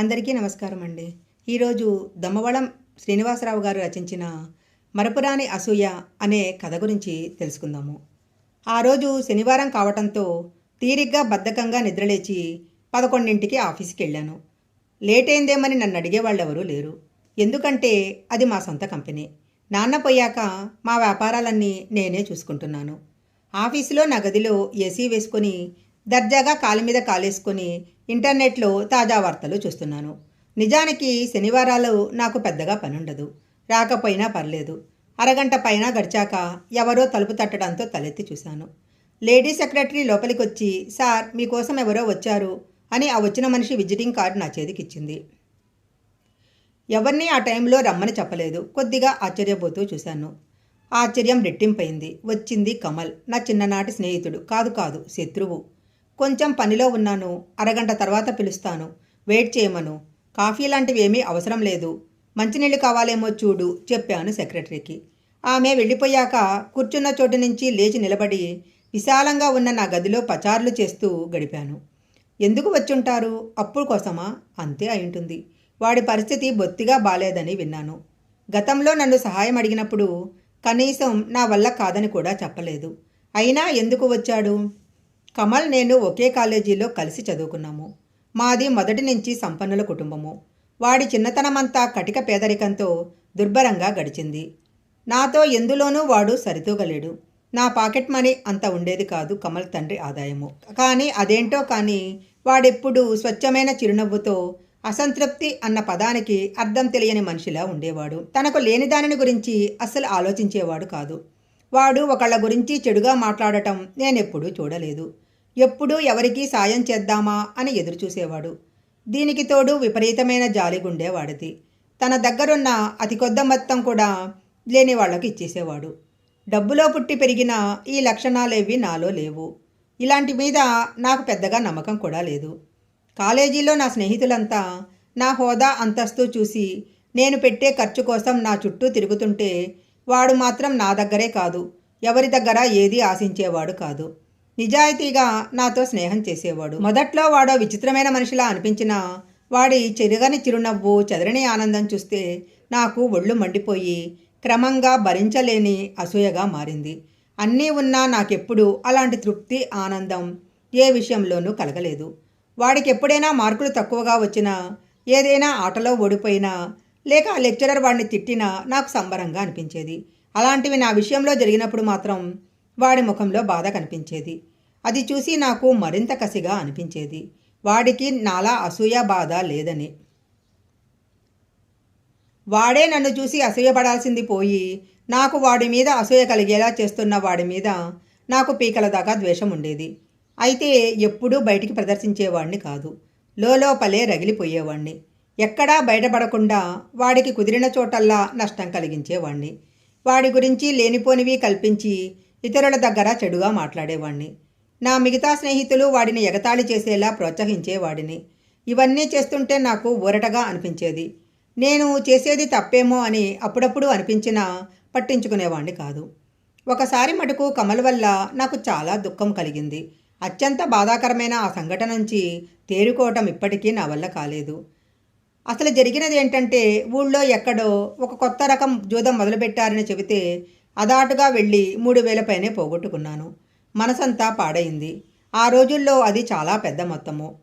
అందరికీ నమస్కారం అండి ఈరోజు దమ్మవళం శ్రీనివాసరావు గారు రచించిన మరపురాని అసూయ అనే కథ గురించి తెలుసుకుందాము. ఆ రోజు శనివారం కావటంతో తీరిగ్గా బద్ధకంగా నిద్రలేచి పదకొండింటికి ఆఫీస్కి వెళ్ళాను లేట్ అయిందేమని నన్ను అడిగేవాళ్ళెవరూ లేరు. ఎందుకంటే అది మా సొంత కంపెనీ. నాన్న పోయాక మా వ్యాపారాలన్నీ నేనే చూసుకుంటున్నాను. ఆఫీసులో నా గదిలో ఏసీ వేసుకొని దర్జాగా కాలు మీద కాలేసుకొని ఇంటర్నెట్లో తాజా వార్తలు చూస్తున్నాను. నిజానికి శనివారాలు నాకు పెద్దగా పనుండదు. రాకపోయినా పర్లేదు. అరగంట పైన గడిచాక ఎవరో తలుపు తట్టడంతో తలెత్తి చూశాను. లేడీ సెక్రటరీ లోపలికి వచ్చి సార్ మీకోసం ఎవరో వచ్చారు అని ఆ వచ్చిన మనిషి విజిటింగ్ కార్డు నా చేతికిచ్చింది. ఎవరిని ఆ టైంలో రమ్మని చెప్పలేదు. కొద్దిగా ఆశ్చర్యపోతూ చూశాను. ఆశ్చర్యం రెట్టింపైంది. వచ్చింది కమల్. నా చిన్ననాటి స్నేహితుడు. కాదు కాదు శత్రువు. కొంచెం పనిలో ఉన్నాను. అరగంట తర్వాత పిలుస్తాను. వెయిట్ చేయమను. కాఫీ లాంటివి ఏమీ అవసరం లేదు. మంచినీళ్ళు కావాలేమో చూడు చెప్పాను సెక్రటరీకి. ఆమె వెళ్ళిపోయాక కూర్చున్న చోటు నుంచి లేచి నిలబడి విశాలంగా ఉన్న నా గదిలో పచారులు చేస్తూ గడిపాను. ఎందుకు వచ్చుంటారు? అప్పుడు కోసమా? అంతే అయింటుంది. వాడి పరిస్థితి బొత్తిగా బాలేదని విన్నాను. గతంలో నన్ను సహాయం అడిగినప్పుడు కనీసం నా వల్ల కాదని కూడా చెప్పలేదు. అయినా ఎందుకు వచ్చాడు? కమల్ నేను ఒకే కాలేజీలో కలిసి చదువుకున్నాము. మాది మొదటి నుంచి సంపన్నుల కుటుంబము. వాడి చిన్నతనమంతా కటిక పేదరికంతో దుర్భరంగా గడిచింది. నాతో ఎందులోనూ వాడు సరితూగలేడు. నా పాకెట్ మనీ అంత ఉండేది కాదు కమల్ తండ్రి ఆదాయము. కానీ అదేంటో కానీ వాడెప్పుడు స్వచ్ఛమైన చిరునవ్వుతో అసంతృప్తి అన్న పదానికి అర్థం తెలియని మనిషిలా ఉండేవాడు. తనకు లేని దానిని గురించి అస్సలు ఆలోచించేవాడు కాదు. వాడు ఒకళ్ళ గురించి చెడుగా మాట్లాడటం నేనెప్పుడూ చూడలేదు. ఎప్పుడూ ఎవరికీ సాయం చేద్దామా అని ఎదురుచూసేవాడు. దీనికి తోడు విపరీతమైన జాలిగుండేవాడిది తన దగ్గరున్న అతి కొద్ద మొత్తం కూడా లేని వాళ్ళకు ఇచ్చేసేవాడు. డబ్బులో పుట్టి పెరిగిన ఈ లక్షణాలేవి నాలో లేవు. ఇలాంటి మీద నాకు పెద్దగా నమ్మకం కూడా లేదు. కాలేజీలో నా స్నేహితులంతా నా హోదా అంతస్తు చూసి నేను పెట్టే ఖర్చు కోసం నా చుట్టూ తిరుగుతుంటే వాడు మాత్రం నా దగ్గరే కాదు ఎవరి దగ్గర ఏది ఆశించేవాడు కాదు. నిజాయితీగా నాతో స్నేహం చేసేవాడు. మొదట్లో వాడో విచిత్రమైన మనిషిలా అనిపించినా వాడి చెరుగని చిరునవ్వు చెదరని ఆనందం చూస్తే నాకు ఒళ్ళు మండిపోయి క్రమంగా భరించలేని అసూయగా మారింది. అన్నీ ఉన్నా నాకెప్పుడు అలాంటి తృప్తి ఆనందం ఏ విషయంలోనూ కలగలేదు. వాడికి ఎప్పుడైనా మార్కులు తక్కువగా వచ్చినా ఏదైనా ఆటలో ఓడిపోయినా లేక ఆ లెక్చరర్ వాడిని తిట్టినా నాకు సంబరంగా అనిపించేది. అలాంటివి నా విషయంలో జరిగినప్పుడు మాత్రం వాడి ముఖంలో బాధ కనిపించేది. అది చూసి నాకు మరింత కసిగా అనిపించేది. వాడికి నాలా అసూయ బాధ లేదని. వాడే నన్ను చూసి అసూయపడాల్సింది పోయి నాకు వాడి మీద అసూయ కలిగేలా చేస్తున్న వాడి మీద నాకు పీకల దాకా ద్వేషం ఉండేది. అయితే ఎప్పుడూ బయటికి ప్రదర్శించేవాడిని కాదు. లోపలే రగిలిపోయేవాణ్ణి. ఎక్కడా బయటపడకుండా వాడికి కుదిరిన చోటల్లా నష్టం కలిగించేవాణ్ణి. వాడి గురించి లేనిపోనివి కల్పించి ఇతరుల దగ్గర చెడుగా మాట్లాడేవాణ్ణి. నా మిగతా స్నేహితులు వాడిని ఎగతాళి చేసేలా ప్రోత్సహించేవాడిని. ఇవన్నీ చేస్తుంటే నాకు ఊరటగా అనిపించేది. నేను చేసేది తప్పేమో అని అప్పుడప్పుడు అనిపించినా పట్టించుకునేవాణ్ణి కాదు. ఒకసారి మటుకు కమల్ వల్ల నాకు చాలా దుఃఖం కలిగింది. అత్యంత బాధాకరమైన ఆ సంఘటన నుంచి తేరుకోవటం ఇప్పటికీ నా వల్ల కాలేదు. అసలు జరిగినది ఏంటంటే ఊళ్ళో ఎక్కడో ఒక కొత్త రకం జూదం మొదలుపెట్టారని చెబితే అదాటుగా వెళ్ళి మూడు వేల పైనే పోగొట్టుకున్నాను. మనసంతా పాడైంది. ఆ రోజుల్లో అది చాలా పెద్ద మొత్తము.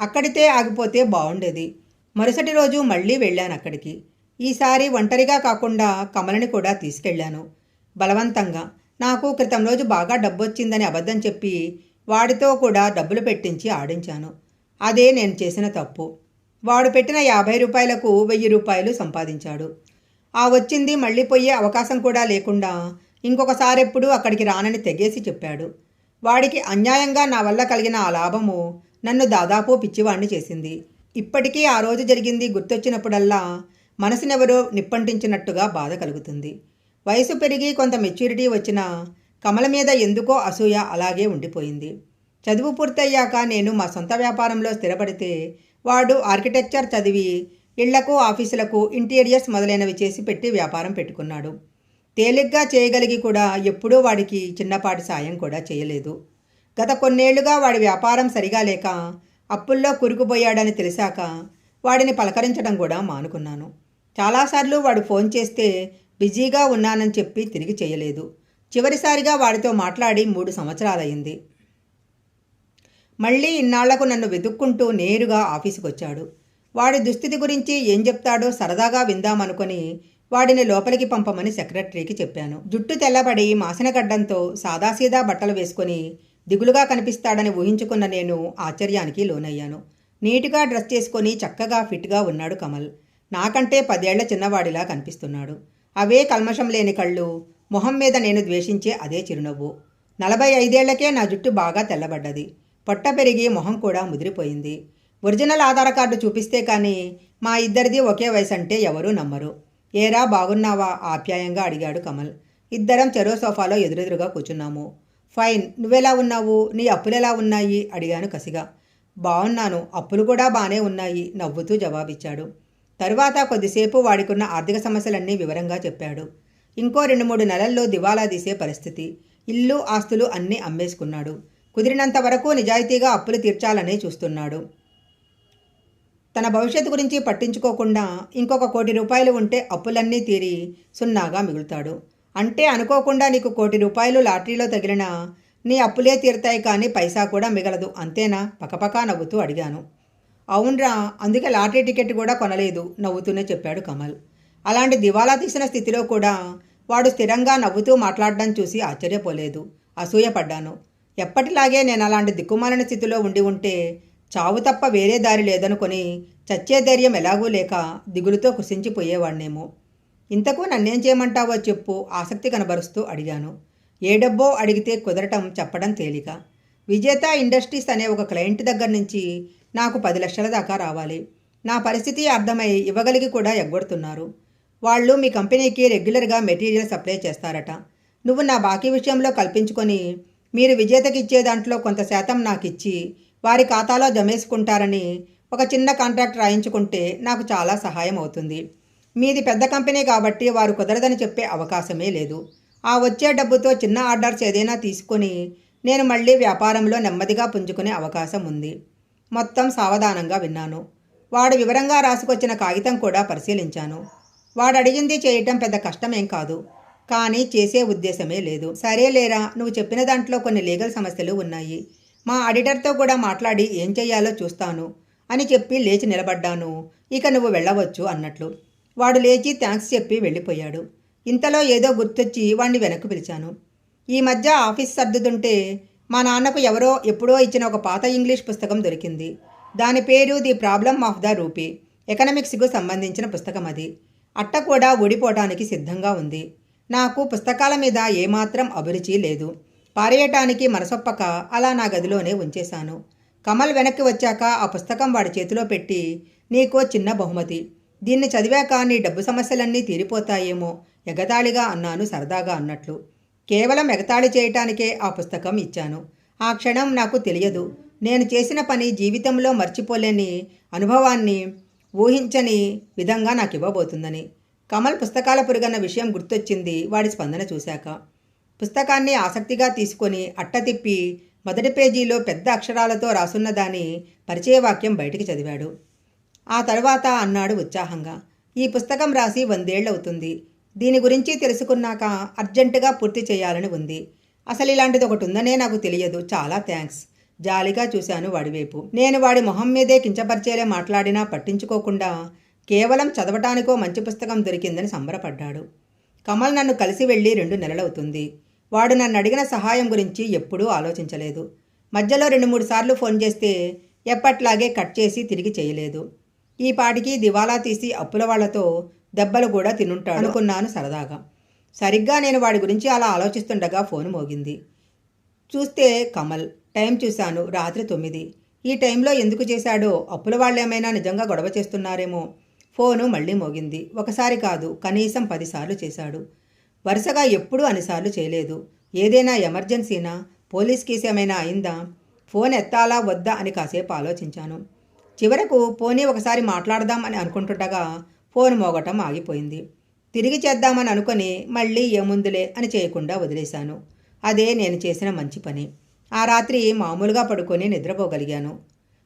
అక్కడితే ఆగిపోతే బాగుండేది మరుసటి రోజు మళ్ళీ వెళ్ళాను అక్కడికి. ఈసారి ఒంటరిగా కాకుండా కమలని కూడా తీసుకెళ్ళాను. బలవంతంగా. నాకు క్రితం రోజు బాగా డబ్బొచ్చిందని అబద్ధం చెప్పి వాడితో కూడా డబ్బులు పెట్టించి ఆడించాను. అదే నేను చేసిన తప్పు. వాడు పెట్టిన యాభై రూపాయలకు వెయ్యి రూపాయలు సంపాదించాడు. ఆ వచ్చింది మళ్ళీ పోయే అవకాశం కూడా లేకుండా ఇంకొకసారి ఎప్పుడు అక్కడికి రానని తెగేసి చెప్పాడు. వాడికి అన్యాయంగా నా వల్ల కలిగిన ఆ లాభము నన్ను దాదాపు పిచ్చివాణ్ణి చేసింది. ఇప్పటికీ ఆ రోజు జరిగింది గుర్తొచ్చినప్పుడల్లా మనసునెవరో నిప్పంటించినట్టుగా బాధ కలుగుతుంది. వయసు పెరిగి కొంత మెచ్యూరిటీ వచ్చినా కమల మీద ఎందుకో అసూయ అలాగే ఉండిపోయింది. చదువు పూర్తయ్యాక నేను మా సొంత వ్యాపారంలో స్థిరపడితే వాడు ఆర్కిటెక్చర్ చదివి ఇళ్ళకు ఆఫీసులకు ఇంటీరియర్స్ మొదలైనవి చేసి పెట్టి వ్యాపారం పెట్టుకున్నాడు. తేలిగ్గా చేయగలిగి కూడా ఎప్పుడూ వాడికి చిన్నపాటి సాయం కూడా చేయలేదు. గత కొన్నేళ్ళుగా వాడి వ్యాపారం సరిగా లేక అప్పుల్లో కురుకుపోయాడని తెలిసాక వాడిని పలకరించడం కూడా మానుకున్నాను. చాలాసార్లు వాడు ఫోన్ చేస్తే బిజీగా ఉన్నానని చెప్పి తిరిగి చేయలేదు. చివరిసారిగా వాడితో మాట్లాడి మూడు సంవత్సరాలయ్యింది. మళ్ళీ ఇన్నాళ్ళకు నన్ను వెతుక్కుంటూ నేరుగా ఆఫీసుకు వచ్చాడు వాడి దుస్థితి గురించి ఏం చెప్తాడో సరదాగా విందామనుకొని వాడిని లోపలికి పంపమని సెక్రటరీకి చెప్పాను. జుట్టు తెల్లబడి మాసినగడ్డంతో సాదాసీదా బట్టలు వేసుకొని దిగులుగా కనిపిస్తాడని ఊహించుకున్న నేను ఆశ్చర్యానికి లోనయ్యాను. నీటుగా డ్రెస్ చేసుకొని చక్కగా ఫిట్గా ఉన్నాడు కమల్. నాకంటే పదేళ్ళ చిన్నవాడిలా కనిపిస్తున్నాడు. అవే కల్మషం లేని కళ్ళు మొహం మీద నేను ద్వేషించే అదే చిరునవ్వు. నలభై ఐదేళ్ళకే నా జుట్టు బాగా తెల్లబడ్డది. పొట్ట పెరిగి మొహం కూడా ముదిరిపోయింది. ఒరిజినల్ ఆధార్ కార్డు చూపిస్తే కానీ మా ఇద్దరిది ఒకే వయసు అంటే ఎవరూ నమ్మరు. ఏరా బాగున్నావా? ఆప్యాయంగా అడిగాడు కమల్. ఇద్దరం చెరో సోఫాలో ఎదురెదురుగా కూర్చున్నాము. ఫైన్ నువ్వెలా ఉన్నావు? నీ అప్పులెలా ఉన్నాయి? అడిగాను కసిగా. బాగున్నాను అప్పులు కూడా బాగానే ఉన్నాయి నవ్వుతూ జవాబిచ్చాడు. తరువాత కొద్దిసేపు వాడికున్న ఆర్థిక సమస్యలన్నీ వివరంగా చెప్పాడు. ఇంకో రెండు మూడు నెలల్లో దివాలా తీసే పరిస్థితి. ఇల్లు ఆస్తులు అన్నీ అమ్మేసుకున్నాడు. కుదిరినంత వరకు నిజాయితీగా అప్పులు తీర్చాలనే చూస్తున్నాడు. తన భవిష్యత్తు గురించి పట్టించుకోకుండా ఇంకొక కోటి రూపాయలు ఉంటే అప్పులన్నీ తీరి సున్నాగా మిగులుతాడు. అంటే అనుకోకుండా నీకు కోటి రూపాయలు లాటరీలో తగిలినా నీ అప్పులే తీరుతాయి కానీ పైసా కూడా మిగలదు. అంతేనా? పకపకా నవ్వుతూ అడిగాను. అవునరా అందుకే లాటరీ టికెట్ కూడా కొనలేదు నవ్వుతూనే చెప్పాడు కమల్. అలాంటి దివాలా తీసిన స్థితిలో కూడా వాడు స్థిరంగా నవ్వుతూ మాట్లాడడం చూసి ఆశ్చర్యపోలేదు. అసూయపడ్డాను ఎప్పటిలాగే నేను అలాంటి దిక్కుమాలిన స్థితిలో ఉండి ఉంటే చావు తప్ప వేరే దారి లేదనుకొని చచ్చే ధైర్యం ఎలాగూ లేక దిగులుతో కృషించిపోయేవాణ్ణేమో ఇంతకు నన్నేం చేయమంటావో చెప్పు ఆసక్తి కనబరుస్తూ అడిగాను. ఏ డబ్బో అడిగితే కుదరటం చెప్పడం తేలిక. విజేత ఇండస్ట్రీస్ అనే ఒక క్లయింట్ దగ్గర నుంచి నాకు పది లక్షల దాకా రావాలి. నా పరిస్థితి అర్థమై ఇవ్వగలిగి కూడా ఎగ్గొడుతున్నారు. వాళ్ళు మీ కంపెనీకి రెగ్యులర్గా మెటీరియల్ సప్లై చేస్తారట. నువ్వు నా బాకీ విషయంలో కల్పించుకొని మీరు విజేతకి ఇచ్చే దాంట్లో కొంత శాతం నాకు ఇచ్చి వారి ఖాతాలో జమేసుకుంటారని ఒక చిన్న కాంట్రాక్ట్ రాయించుకుంటే నాకు చాలా సహాయం అవుతుంది. మీది పెద్ద కంపెనీ కాబట్టి వారు కుదరదని చెప్పే అవకాశమే లేదు. ఆ వచ్చే డబ్బుతో చిన్న ఆర్డర్స్ ఏదైనా తీసుకొని నేను మళ్ళీ వ్యాపారంలో నెమ్మదిగా పుంజుకునే అవకాశం ఉంది. మొత్తం సావధానంగా విన్నాను. వాడు వివరంగా రాసుకొచ్చిన కాగితం కూడా పరిశీలించాను. వాడు అడిగింది చేయటం పెద్ద కష్టమేం కాదు. కానీ చేసే ఉద్దేశమే లేదు. సరే లేరా నువ్వు చెప్పిన దాంట్లో కొన్ని లీగల్ సమస్యలు ఉన్నాయి. మా ఆడిటర్తో కూడా మాట్లాడి ఏం చెయ్యాలో చూస్తాను అని చెప్పి లేచి నిలబడ్డాను. ఇక నువ్వు వెళ్ళవచ్చు అన్నట్లు. వాడు లేచి థ్యాంక్స్ చెప్పి వెళ్ళిపోయాడు. ఇంతలో ఏదో గుర్తొచ్చి వాణ్ణి వెనక్కి పిలిచాను. ఈ మధ్య ఆఫీస్ సర్దుతుంటే మా నాన్నకు ఎవరో ఎప్పుడో ఇచ్చిన ఒక పాత ఇంగ్లీష్ పుస్తకం దొరికింది. దాని పేరు The Problem of the Rupee. ఎకనమిక్స్కు సంబంధించిన పుస్తకం అది. అట్ట కూడా ఊడిపోవటానికి సిద్ధంగా ఉంది. నాకు పుస్తకాల మీద ఏమాత్రం అభిరుచి లేదు. పారేయటానికి మనసొప్పక అలా నా గదిలోనే ఉంచేశాను. కమల్ వెనక్కి వచ్చాక ఆ పుస్తకం వాడి చేతిలో పెట్టి నీకో చిన్న బహుమతి. దీన్ని చదివాక నీ డబ్బు సమస్యలన్నీ తీరిపోతాయేమో ఎగతాళిగా అన్నాను సరదాగా అన్నట్లు. కేవలం ఎగతాళి చేయటానికే ఆ పుస్తకం ఇచ్చాను. ఆ క్షణం నాకు తెలియదు. నేను చేసిన పని జీవితంలో మర్చిపోలేని అనుభవాన్ని ఊహించని విధంగా నాకు ఇవ్వబోతుందని కమల్ పుస్తకాల పురుగన్న విషయం గుర్తొచ్చింది వాడి స్పందన చూశాక. పుస్తకాన్ని ఆసక్తిగా తీసుకొని అట్టతిప్పి మొదటి పేజీలో పెద్ద అక్షరాలతో రాసున్నదాని పరిచయవాక్యం పరిచయ వాక్యం బయటికి చదివాడు. ఆ తర్వాత అన్నాడు ఉత్సాహంగా ఈ పుస్తకం రాసి వందేళ్ళవుతుంది. దీని గురించి తెలుసుకున్నాక అర్జెంటుగా పూర్తి చేయాలని ఉంది. అసలు ఇలాంటిది ఒకటి ఉందనే నాకు తెలియదు. చాలా థ్యాంక్స్. జాలిగా చూశాను వాడివైపు నేను వాడి మొహం మీదే కించపరిచేలా మాట్లాడినా పట్టించుకోకుండా కేవలం చదవటానికో మంచి పుస్తకం దొరికిందని సంబరపడ్డాడు. కమల్ నన్ను కలిసి వెళ్ళి రెండు నెలలవుతుంది. వాడు నన్ను అడిగిన సహాయం గురించి ఎప్పుడూ ఆలోచించలేదు. మధ్యలో రెండు మూడు సార్లు ఫోన్ చేస్తే ఎప్పట్లాగే కట్ చేసి తిరిగి చేయలేదు. ఈ పాటికి దివాలా తీసి అప్పుల వాళ్ళతో దెబ్బలు కూడా తినుంటాడు. అనుకున్నాను సరదాగా. సరిగ్గా నేను వాడి గురించి అలా ఆలోచిస్తుండగా ఫోన్ మోగింది. చూస్తే కమల్ టైం చూశాను రాత్రి తొమ్మిది. ఈ టైంలో ఎందుకు చేశాడో అప్పుల వాళ్ళేమైనా నిజంగా గొడవ చేస్తున్నారేమో ఫోను మళ్ళీ మోగింది. ఒకసారి కాదు కనీసం పదిసార్లు చేశాడు. వరుసగా ఎప్పుడూ అన్నిసార్లు చేయలేదు. ఏదైనా ఎమర్జెన్సీనా పోలీస్ కేసు ఏమైనా అయిందా? ఫోన్ ఎత్తాలా వద్దా అని కాసేపు ఆలోచించాను. చివరకు పోనీ ఒకసారి మాట్లాడదాం అని అనుకుంటుండగా ఫోన్ మోగటం ఆగిపోయింది. తిరిగి చేద్దామని అనుకొని మళ్ళీ ఏముందులే అని చేయకుండా వదిలేశాను. అదే నేను చేసిన మంచి పని. ఆ రాత్రి మామూలుగా పడుకొని నిద్రపోగలిగాను.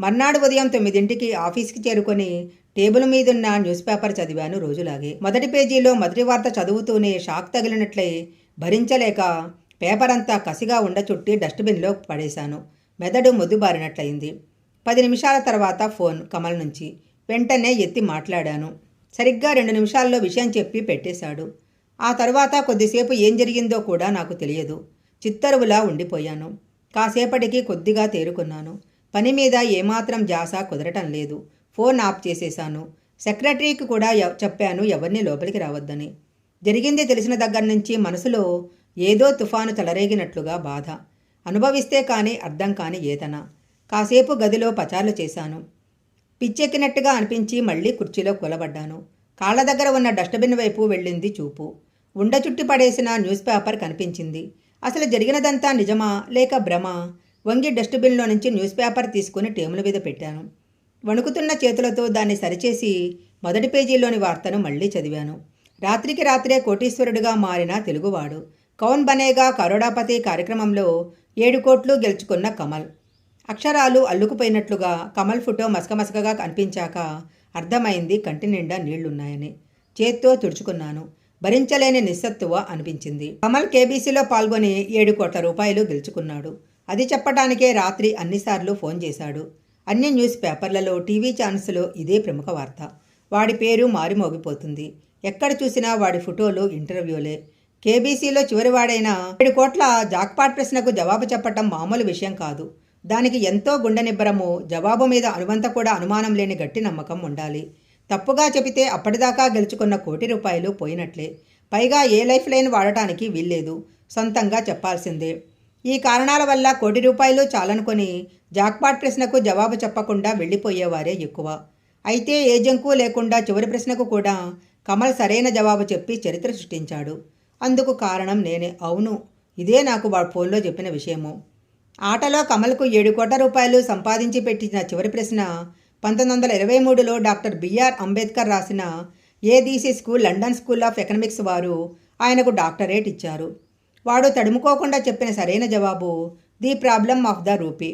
మర్నాడు ఉదయం తొమ్మిదింటికి ఆఫీస్కి చేరుకొని టేబుల్ మీదున్న న్యూస్ పేపర్ చదివాను రోజులాగే. మొదటి పేజీలో మొదటి వార్త చదువుతూనే షాక్ తగిలినట్లయి భరించలేక పేపర్ అంతా కసిగా ఉండ చుట్టి డస్ట్బిన్లో పడేశాను. మెదడు మొద్దుబారినట్లయింది. పది నిమిషాల తర్వాత ఫోన్ కమల్ నుంచి. వెంటనే ఎత్తి మాట్లాడాను. సరిగ్గా రెండు నిమిషాల్లో విషయం చెప్పి పెట్టేశాడు. ఆ తర్వాత కొద్దిసేపు ఏం జరిగిందో కూడా నాకు తెలియదు. చిత్తరువులా ఉండిపోయాను. కాసేపటికి కొద్దిగా తేరుకున్నాను. పని మీద ఏమాత్రం జాస కుదరటం లేదు. ఫోన్ ఆఫ్ చేసేశాను. సెక్రటరీకి కూడా చెప్పాను ఎవరిని లోపలికి రావద్దని. జరిగింది తెలిసిన దగ్గర నుంచి మనసులో ఏదో తుఫాను తలరేగినట్లుగా బాధ. అనుభవిస్తే కానీ అర్థం కాని ఏదన. కాసేపు గదిలో పచార్లు చేశాను. పిచ్చెక్కినట్టుగా అనిపించి మళ్ళీ కుర్చీలో కూలబడ్డాను. కాళ్ళ దగ్గర ఉన్న డస్ట్బిన్ వైపు వెళ్ళింది చూపు. ఉండ చుట్టి పడేసిన న్యూస్ పేపర్ కనిపించింది. అసలు జరిగినదంతా నిజమా లేక భ్రమ? వంగి డస్ట్బిన్లో నుంచి న్యూస్ పేపర్ తీసుకుని టేబుల్ మీద పెట్టాను. వణుకుతున్న చేతులతో దాన్ని సరిచేసి మొదటి పేజీలోని వార్తను మళ్ళీ చదివాను. రాత్రికి రాత్రే కోటీశ్వరుడిగా మారిన తెలుగువాడు కౌన్ బనేగా కరోడాపతి కార్యక్రమంలో ఏడు కోట్లు గెలుచుకున్న కమల్. అక్షరాలు అల్లుకుపోయినట్లుగా కమల్ ఫోటో మసకమసకగా కనిపించాక అర్థమైంది కంటి నిండా నీళ్ళున్నాయని. చేత్తో తుడుచుకున్నాను. భరించలేని నిస్సత్తువ అనిపించింది. కమల్ కేబీసీలో పాల్గొని ఏడు కోట్ల రూపాయలు గెలుచుకున్నాడు. అది చెప్పటానికే రాత్రి అన్నిసార్లు ఫోన్ చేశాడు. అన్ని న్యూస్ పేపర్లలో టీవీ ఛానల్స్లో ఇదే ప్రముఖ వార్త. వాడి పేరు మారిమోగిపోతుంది. ఎక్కడ చూసినా వాడి ఫోటోలు ఇంటర్వ్యూలే. కేబీసీలో చివరివాడైన ఏడు కోట్ల జాక్పాట్ ప్రశ్నకు జవాబు చెప్పటం మామూలు విషయం కాదు. దానికి ఎంతో గుండెనిబ్బరము జవాబు మీద అనువంత కూడా అనుమానం లేని గట్టి నమ్మకం ఉండాలి. తప్పుగా చెబితే అప్పటిదాకా గెలుచుకున్న కోటి రూపాయలు పోయినట్లే. పైగా ఏ లైఫ్ లైన్ వాడటానికి వీల్లేదు. సొంతంగా చెప్పాల్సిందే. ఈ కారణాల వల్ల కోటి రూపాయలు చాలనుకొని జాక్పాట్ ప్రశ్నకు జవాబు చెప్పకుండా వెళ్ళిపోయేవారే ఎక్కువ. అయితే ఏ జంకు లేకుండా చివరి ప్రశ్నకు కూడా కమల్ సరైన జవాబు చెప్పి చరిత్ర సృష్టించాడు. అందుకు కారణం నేనే. అవును ఇదే నాకు వాడు ఫోన్లో చెప్పిన విషయము. ఆటలో కమల్కు ఏడు కోట్ల రూపాయలు సంపాదించి పెట్టిన చివరి ప్రశ్న పంతొమ్మిది వందల ఇరవై మూడులో డాక్టర్ బిఆర్ అంబేద్కర్ రాసిన ఏదీసీ school London School of Economics వారు ఆయనకు డాక్టరేట్ ఇచ్చారు. వాడు తడుముకోకుండా చెప్పిన సరైన జవాబు The Problem of the Rupee.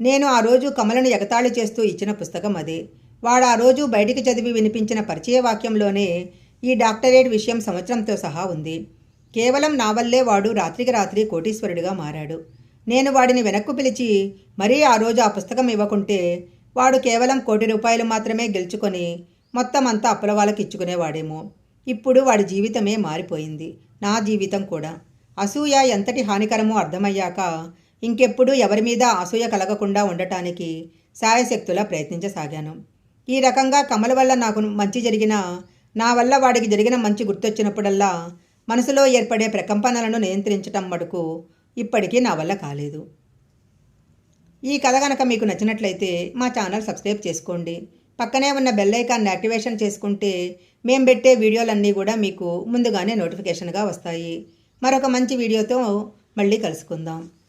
నేను ఆ రోజు కమలను ఎగతాళి చేస్తూ ఇచ్చిన పుస్తకం అది. వాడు ఆ రోజు బయటికి చదివి వినిపించిన పరిచయ వాక్యంలోనే ఈ డాక్టరేట్ విషయం సంవత్సరంతో సహా ఉంది. కేవలం నా వల్లే వాడు రాత్రికి రాత్రి కోటీశ్వరుడిగా మారాడు. నేను వాడిని వెనక్కు పిలిచి మరీ ఆ రోజు ఆ పుస్తకం ఇవ్వకుంటే వాడు కేవలం కోటి రూపాయలు మాత్రమే గెలుచుకొని మొత్తం అంతా అప్పుల వాళ్ళకి ఇచ్చుకునేవాడేమో. ఇప్పుడు వాడి జీవితమే మారిపోయింది. నా జీవితం కూడా. అసూయ ఎంతటి హానికరమో అర్థమయ్యాక ఇంకెప్పుడు ఎవరి మీద అసూయ కలగకుండా ఉండటానికి సాయశక్తులా ప్రయత్నించసాగాను. ఈ రకంగా కమల వల్ల నాకు మంచి జరిగిన నా వల్ల వాడికి జరిగిన మంచి గుర్తొచ్చినప్పుడల్లా మనసులో ఏర్పడే ప్రకంపనలను నియంత్రించటం మటుకు ఇప్పటికీ నా వల్ల కాలేదు. ఈ కథ కనుక మీకు నచ్చినట్లయితే మా ఛానల్ సబ్స్క్రైబ్ చేసుకోండి. పక్కనే ఉన్న బెల్ ఐకాన్ని యాక్టివేషన్ చేసుకుంటే మేము పెట్టే వీడియోలన్నీ కూడా మీకు ముందుగానే నోటిఫికేషన్గా వస్తాయి. మరొక మంచి వీడియోతో మళ్ళీ కలుసుకుందాం.